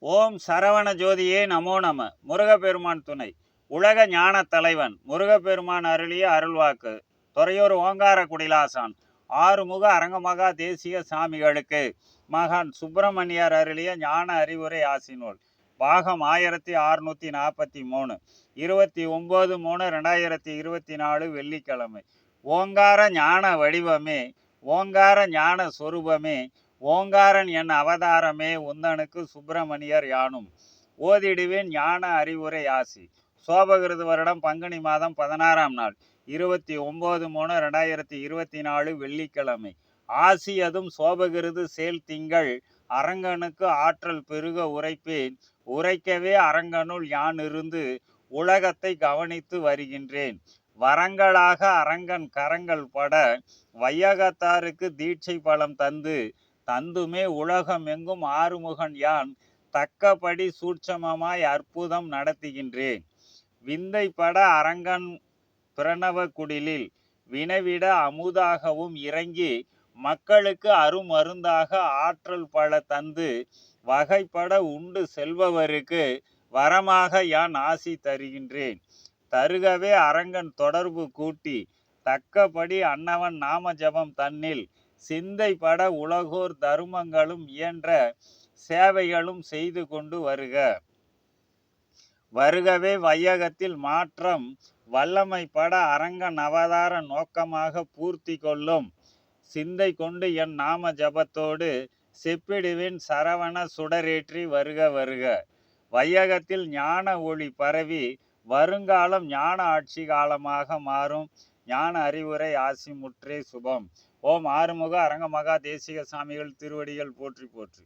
ஓம் சரவண ஜோதியே நமோ நம. முருகப்பெருமான் துணை. உலக ஞான தலைவன் முருகப்பெருமான் அருளிய அருள்வாக்கு. துறையூர் ஓங்கார குடிலாசான் ஆறுமுக அரங்கமகா தேசிய சாமிகளுக்கு. மகான் சுப்பிரமணியர் அருளிய ஞான அறிவுரை ஆசினூல் பாகம் ஆயிரத்தி அறுநூத்தி நாற்பத்தி மூணு. இருபத்தி ஒம்பது மூணு ரெண்டாயிரத்தி இருபத்தி நாலு வெள்ளிக்கிழமை. ஓங்கார ஞான வடிவமே ஓங்கார ஞான சொரூபமே ஓங்காரன் என் அவதாரமே உந்தனுக்கு சுப்பிரமணியர் யானும். ஓதிடுவேன் ஞான அறிவுரை ஆசி. சோபகிருது வருடம் பங்குனி மாதம் பதினாறாம் நாள். இருபத்தி ஒம்பது மூணு ரெண்டாயிரத்தி இருபத்தி நாலு வெள்ளிக்கிழமை. ஆசி அதுவும் சோபகிருது சேல் திங்கள். அரங்கனுக்கு ஆற்றல் பெருக உரைப்பேன். உரைக்கவே அரங்கனுள் யான் இருந்து உலகத்தை கவனித்து வருகின்றேன். வரங்களாக அரங்கன் கரங்கள் பட வையகத்தாருக்கு தீட்சை பலம் தந்து தந்துமே உலகம் எங்கும் ஆறுமுகன் யான். தக்கபடி சூட்சமமாய் அற்புதம் நடத்துகின்றேன். விந்தை பட அரங்கன் பிரணவ குடிலில் வினவிட அமுதாகவும் இறங்கி மக்களுக்கு அருமருந்தாக ஆற்றல் பல தந்து வகைப்பட உண்டு செல்பவருக்கு வரமாக யான் ஆசி தருகின்றேன். தருகவே அரங்கன் தொடர்பு கூட்டி தக்கபடி அன்னவன் நாம ஜபம் தன்னில் சிந்தை பட உலகோர் தருமங்களும் இயன்ற சேவைகளும் செய்து கொண்டு வருக. வருகவே வையகத்தில் மாற்றம் வல்லமை பட அரங்கன் அவதார நோக்கமாக பூர்த்தி கொள்ளும். சிந்தை கொண்டு என் நாம ஜபத்தோடு செப்பிடுவின் சரவண சுடரேற்றி வருக வருக. வையகத்தில் ஞான ஒளி பரவி வருங்காலம் ஞான ஆட்சி காலமாக மாறும். ஞான அறிவுரை ஆசி முற்றே சுபம். ஓம் ஆறுமுக அரங்கமகா தேசிக சாமிகள் திருவடிகள் போற்றி போற்றி.